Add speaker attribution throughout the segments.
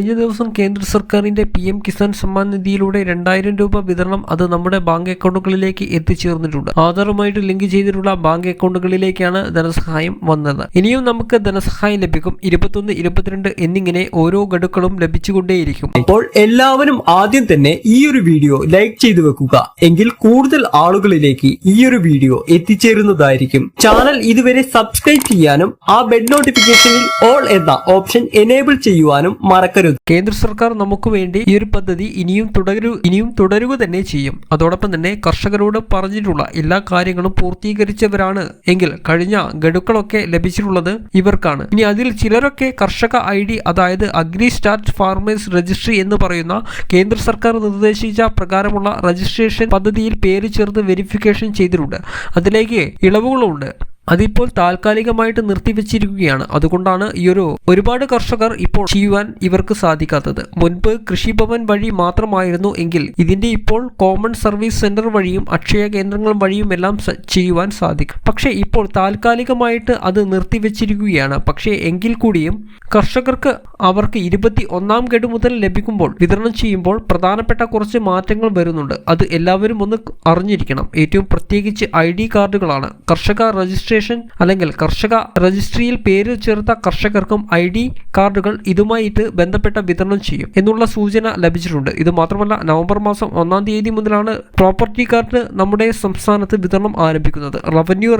Speaker 1: കഴിഞ്ഞ ദിവസം കേന്ദ്ര സർക്കാരിന്റെ പി എം കിസാൻ സമ്മാൻ നിധിയിലൂടെ രണ്ടായിരം രൂപ വിതരണം അത് നമ്മുടെ ബാങ്ക് അക്കൗണ്ടുകളിലേക്ക് എത്തിച്ചേർന്നിട്ടുണ്ട്. ആധാറുമായിട്ട് ലിങ്ക് ചെയ്തിട്ടുള്ള ബാങ്ക് അക്കൗണ്ടുകളിലേക്കാണ് ധനസഹായം വന്നത്. ഇനിയും നമുക്ക് ധനസഹായം ലഭിക്കും. ഇരുപത്തൊന്ന് ഇരുപത്തിരണ്ട് എന്നിങ്ങനെ ഓരോ ഗഡുക്കളും ലഭിച്ചുകൊണ്ടേയിരിക്കും.
Speaker 2: അപ്പോൾ എല്ലാവരും ആദ്യം തന്നെ ഈ ഒരു വീഡിയോ ലൈക്ക് ചെയ്തു വെക്കുക. എങ്കിൽ കൂടുതൽ ആളുകളിലേക്ക് ഈ ഒരു വീഡിയോ എത്തിച്ചേരുന്നതായിരിക്കും. ചാനൽ ഇതുവരെ സബ്സ്ക്രൈബ് ചെയ്യാനും ആ ബെഡ് നോട്ടിഫിക്കേഷനിൽ ഓൾ എന്ന ഓപ്ഷൻ എനേബിൾ ചെയ്യുവാനും മറക്കരുത്.
Speaker 1: കേന്ദ്ര സർക്കാർ നമുക്ക് വേണ്ടി ഈ ഒരു പദ്ധതി ഇനിയും തുടരു ഇനിയും തുടരുക തന്നെ ചെയ്യും. അതോടൊപ്പം തന്നെ കർഷകരോട് പറഞ്ഞിട്ടുള്ള എല്ലാ കാര്യങ്ങളും പൂർത്തീകരിച്ചവരാണ്. എങ്കിൽ കഴിഞ്ഞ ഗഡുക്കളൊക്കെ ലഭിച്ചിട്ടുള്ളത് ഇവർക്കാണ്. ഇനി അതിൽ ചിലരൊക്കെ കർഷക ഐ ഡി അതായത് അഗ്രി സ്റ്റാർട്ട് ഫാർമേഴ്സ് രജിസ്ട്രി എന്ന് പറയുന്ന കേന്ദ്ര സർക്കാർ നിർദ്ദേശിച്ച പ്രകാരമുള്ള രജിസ്ട്രേഷൻ പദ്ധതിയിൽ പേര് ചേർത്ത് വെരിഫിക്കേഷൻ ചെയ്തിട്ടുണ്ട്. അതിലേക്ക് ഇളവുകളുണ്ട്. അതിപ്പോൾ താൽക്കാലികമായിട്ട് നിർത്തിവെച്ചിരിക്കുകയാണ്. അതുകൊണ്ടാണ് ഈ ഒരു ഒരുപാട് കർഷകർ ഇപ്പോൾ ചെയ്യുവാൻ ഇവർക്ക് സാധിക്കാത്തത്. മുൻപ് കൃഷിഭവൻ വഴി മാത്രമായിരുന്നു എങ്കിൽ ഇതിന്റെ ഇപ്പോൾ കോമൺ സർവീസ് സെന്റർ വഴിയും അക്ഷയ കേന്ദ്രങ്ങൾ വഴിയും എല്ലാം ചെയ്യുവാൻ സാധിക്കും. പക്ഷേ ഇപ്പോൾ താൽക്കാലികമായിട്ട് അത് നിർത്തിവെച്ചിരിക്കുകയാണ്. പക്ഷേ എങ്കിൽ കൂടിയും കർഷകർക്ക് അവർക്ക് ഇരുപത്തി ഒന്നാം ഗഡു മുതൽ ലഭിക്കുമ്പോൾ വിതരണം ചെയ്യുമ്പോൾ പ്രധാനപ്പെട്ട കുറച്ച് മാറ്റങ്ങൾ വരുന്നുണ്ട്. അത് എല്ലാവരും ഒന്ന് അറിഞ്ഞിരിക്കണം. ഏറ്റവും പ്രത്യേകിച്ച് ഐ ഡി കാർഡുകളാണ്. കർഷക രജിസ്ട്രേഷൻ അല്ലെങ്കിൽ കർഷക രജിസ്ട്രിയിൽ പേര് ചേർത്ത കർഷകർക്കും ഐ ഡി കാർഡുകൾ ഇതുമായിട്ട് ബന്ധപ്പെട്ട വിതരണം ചെയ്യും എന്നുള്ള സൂചന ലഭിച്ചിട്ടുണ്ട്. ഇത് മാത്രമല്ല നവംബർ മാസം ഒന്നാം തീയതി മുതലാണ് പ്രോപ്പർട്ടി കാർഡ് നമ്മുടെ സംസ്ഥാനത്ത് വിതരണം ആരംഭിക്കുന്നത്. റവന്യൂ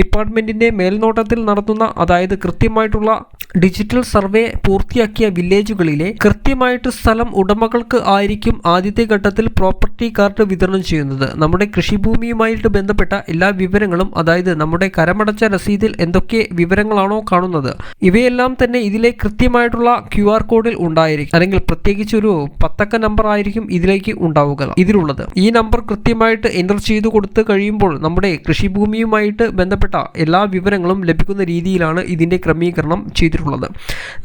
Speaker 1: ഡിപ്പാർട്ട്മെന്റിന്റെ മേൽനോട്ടത്തിൽ നടത്തുന്ന അതായത് കൃത്യമായിട്ടുള്ള ഡിജിറ്റൽ സർവേ പൂർത്തിയാക്കിയ വില്ലേജുകളിലെ കൃത്യമായിട്ട് സ്ഥലം ഉടമകൾക്ക് ആയിരിക്കും ആദ്യത്തെ ഘട്ടത്തിൽ പ്രോപ്പർട്ടി കാർഡ് വിതരണം ചെയ്യുന്നത്. നമ്മുടെ കൃഷിഭൂമിയുമായിട്ട് ബന്ധപ്പെട്ട എല്ലാ വിവരങ്ങളും അതായത് നമ്മുടെ കരമടച്ച രസീതിൽ എന്തൊക്കെ വിവരങ്ങളാണോ കാണുന്നത് ഇവയെല്ലാം തന്നെ ഇതിലെ കൃത്യമായിട്ടുള്ള ക്യു ആർ കോഡിൽ ഉണ്ടായിരിക്കും. അല്ലെങ്കിൽ പ്രത്യേകിച്ച് ഒരു പത്തക്ക നമ്പർ ആയിരിക്കും ഇതിലേക്ക് ഉണ്ടാവുക. ഇതിലുള്ളത്. ഈ നമ്പർ കൃത്യമായിട്ട് എന്റർ ചെയ്തു കൊടുത്ത് കഴിയുമ്പോൾ നമ്മുടെ കൃഷിഭൂമിയുമായിട്ട് ബന്ധപ്പെട്ട എല്ലാ വിവരങ്ങളും ലഭിക്കുന്ന രീതിയിലാണ് ഇതിന്റെ ക്രമീകരണം ചെയ്തിട്ടുള്ളത്.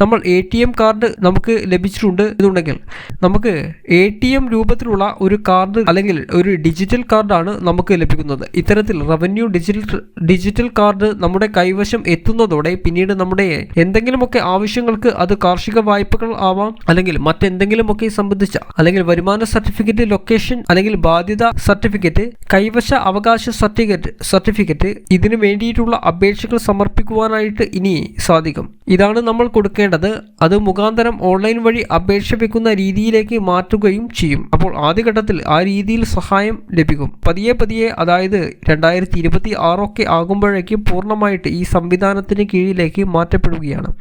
Speaker 1: നമ്മൾ എ ടി എം കാർഡ് നമുക്ക് ലഭിച്ചിട്ടുണ്ട് എന്നുണ്ടെങ്കിൽ നമുക്ക് എ ടി എം രൂപത്തിലുള്ള ഒരു കാർഡ് അല്ലെങ്കിൽ ഒരു ഡിജിറ്റൽ കാർഡാണ് നമുക്ക് ലഭിക്കുന്നത്. ഇത്തരത്തിൽ റവന്യൂ ഡിജിറ്റൽ ഡിജിറ്റൽ കാർഡ് നമ്മുടെ കൈവശം എത്തുന്നതോടെ പിന്നീട് നമ്മുടെ എന്തെങ്കിലുമൊക്കെ ആവശ്യങ്ങൾക്ക് അത് കാർഷിക വായ്പകൾ ആവാം അല്ലെങ്കിൽ മറ്റെന്തെങ്കിലുമൊക്കെ സംബന്ധിച്ച അല്ലെങ്കിൽ വരുമാന സർട്ടിഫിക്കറ്റ് ലൊക്കേഷൻ അല്ലെങ്കിൽ ബാധ്യത സർട്ടിഫിക്കറ്റ് കൈവശ അവകാശ സർട്ടിഫിക്കറ്റ് സർട്ടിഫിക്കറ്റ് ഇതിനു വേണ്ടിയിട്ടുള്ള അപേക്ഷകൾ സമർപ്പിക്കുവാനായിട്ട് ഇനി സാധിക്കും. ഇതാണ് നമ്മൾ കൊടുക്കേണ്ടത് അത് മുഖാന്തരം ഓൺലൈൻ വഴി അപേക്ഷ വെക്കുന്ന രീതിയിലേക്ക് മാറ്റുകയും ചെയ്യും. അപ്പോൾ ആദ്യഘട്ടത്തിൽ ആ രീതിയിൽ സഹായം ലഭിക്കും. പതിയെ പതിയെ അതായത് രണ്ടായിരത്തി ഇരുപത്തി ആറൊക്കെ ആകുമ്പോഴേക്കും പൂർണമായിട്ട് ഈ സംവിധാനത്തിന് കീഴിലേക്ക് മാറ്റപ്പെടുകയാണ്.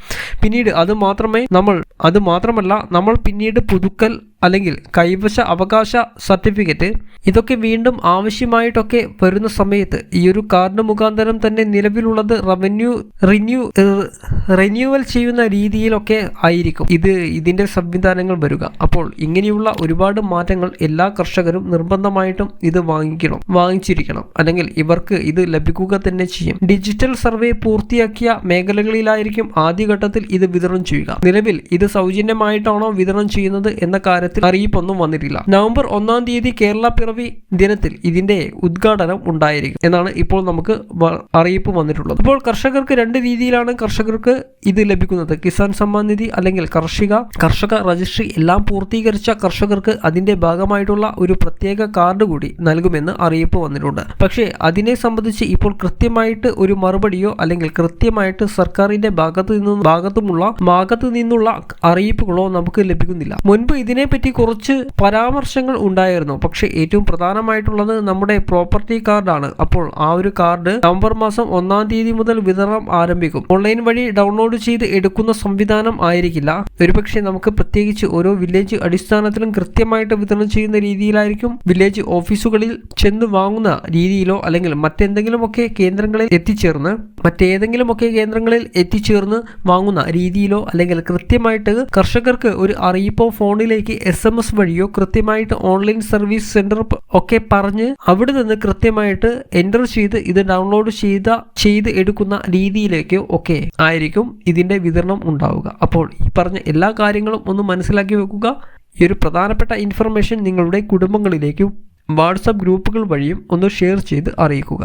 Speaker 1: പിന്നീട് അത് മാത്രമേ നമ്മൾ അത് മാത്രമല്ല നമ്മൾ പിന്നീട് പുതുക്കൽ അല്ലെങ്കിൽ കൈവശ അവകാശ സർട്ടിഫിക്കറ്റ് ഇതൊക്കെ വീണ്ടും ആവശ്യമായിട്ടൊക്കെ വരുന്ന സമയത്ത് ഈ ഒരു കാർഡ് മുഖാന്തരം തന്നെ നിലവിലുള്ളത് റവന്യൂ റിന്യൂ റിന്യൂവൽ ചെയ്യുന്ന രീതിയിലൊക്കെ ആയിരിക്കും. ഇത് ഇതിന്റെ സംവിധാനങ്ങൾ വരിക. അപ്പോൾ ഇങ്ങനെയുള്ള ഒരുപാട് മാറ്റങ്ങൾ എല്ലാ കർഷകരും നിർബന്ധമായിട്ടും ഇത് വാങ്ങിക്കണം വാങ്ങിച്ചിരിക്കണം. അല്ലെങ്കിൽ ഇവർക്ക് ഇത് ലഭിക്കുക തന്നെ ചെയ്യും. ഡിജിറ്റൽ സർവേ പൂർത്തിയാക്കിയ മേഖലകളിലായിരിക്കും ആദ്യഘട്ടത്തിൽ ഇത് വിതരണം ചെയ്യുക. നിലവിൽ ഇത് സൗജന്യമായിട്ടാണോ വിതരണം ചെയ്യുന്നത് എന്ന കാര്യത്തിൽ അറിയിപ്പൊന്നും വന്നിട്ടില്ല. നവംബർ ഒന്നാം തീയതി കേരള പിറവി ദിനത്തിൽ ഇതിന്റെ ഉദ്ഘാടനം ഉണ്ടായിരിക്കും. എന്നാണ് ഇപ്പോൾ നമുക്ക് അറിയിപ്പ് വന്നിട്ടുള്ളത്. അപ്പോൾ കർഷകർക്ക് രണ്ട് രീതിയിലാണ് കർഷകർക്ക് ഇത് ലഭിക്കുന്നത്. കിസാൻ സമ്മാൻ നിധി അല്ലെങ്കിൽ കർഷിക. കർഷക രജിസ്ട്രി എല്ലാം പൂർത്തീകരിച്ച കർഷകർക്ക് അതിന്റെ ഭാഗമായിട്ടുള്ള ഒരു പ്രത്യേക കാർഡ് കൂടി നൽകുമെന്ന് അറിയിപ്പ് വന്നിട്ടുണ്ട്. പക്ഷേ അതിനെ സംബന്ധിച്ച് ഇപ്പോൾ കൃത്യമായിട്ട് ഒരു മറുപടിയോ അല്ലെങ്കിൽ കൃത്യമായിട്ട് സർക്കാരിന്റെ ഭാഗത്ത് നിന്നും ഭാഗത്തുമുള്ള ഭാഗത്ത് നിന്നുള്ള അറിയിപ്പുകളോ നമുക്ക് ലഭിക്കുന്നില്ല. മുൻപ് ഇതിനെപ്പറ്റി കുറച്ച് പരാമർശങ്ങൾ ഉണ്ടായിരുന്നു. പക്ഷെ ഏറ്റവും പ്രധാനമായിട്ടുള്ളത് നമ്മുടെ പ്രോപ്പർട്ടി കാർഡാണ് അപ്പോൾ ആ ഒരു കാർഡ് നവംബർ മാസം ഒന്നാം തീയതി മുതൽ വിതരണം ആരംഭിക്കും. ഓൺലൈൻ വഴി ഡൗൺലോഡ് ചെയ്ത് എടുക്കുന്ന സംവിധാനം ആയിരിക്കില്ല. ഒരുപക്ഷെ നമുക്ക് പ്രത്യേകിച്ച് ഓരോ വില്ലേജ് അടിസ്ഥാനത്തിലും കൃത്യമായിട്ട് വിതരണം ചെയ്യുന്ന രീതിയിലായിരിക്കും വില്ലേജ് ഓഫീസുകളിൽ ചെന്ന് വാങ്ങുന്ന രീതിയിലോ അല്ലെങ്കിൽ മറ്റെന്തെങ്കിലുമൊക്കെ കേന്ദ്രങ്ങളിൽ എത്തിച്ചേർന്ന് മറ്റേതെങ്കിലുമൊക്കെ കേന്ദ്രങ്ങളിൽ എത്തിച്ചേർന്ന് വാങ്ങുന്ന രീതിയിലോ അല്ലെങ്കിൽ കൃത്യമായിട്ട് കർഷകർക്ക് ഒരു അറിയിപ്പോ ഫോണിലേക്ക് എസ് എം എസ് വഴിയോ കൃത്യമായിട്ട് ഓൺലൈൻ സർവീസ് സെന്റർ ഒക്കെ പറഞ്ഞ് അവിടെ നിന്ന് കൃത്യമായിട്ട് എന്റർ ചെയ്ത് ഇത് ഡൗൺലോഡ് ചെയ്ത ചെയ്ത് എടുക്കുന്ന രീതിയിലേക്ക് ഒക്കെ ആയിരിക്കും ഇതിന്റെ വിതരണം ഉണ്ടാവുക. അപ്പോൾ ഈ പറഞ്ഞ എല്ലാ കാര്യങ്ങളും ഒന്ന് മനസ്സിലാക്കി വെക്കുക. ഈ ഒരു പ്രധാനപ്പെട്ട ഇൻഫർമേഷൻ നിങ്ങളുടെ കുടുംബങ്ങളിലേക്കും വാട്സപ്പ് ഗ്രൂപ്പുകൾ വഴിയും ഒന്ന് ഷെയർ ചെയ്ത് അറിയിക്കുക.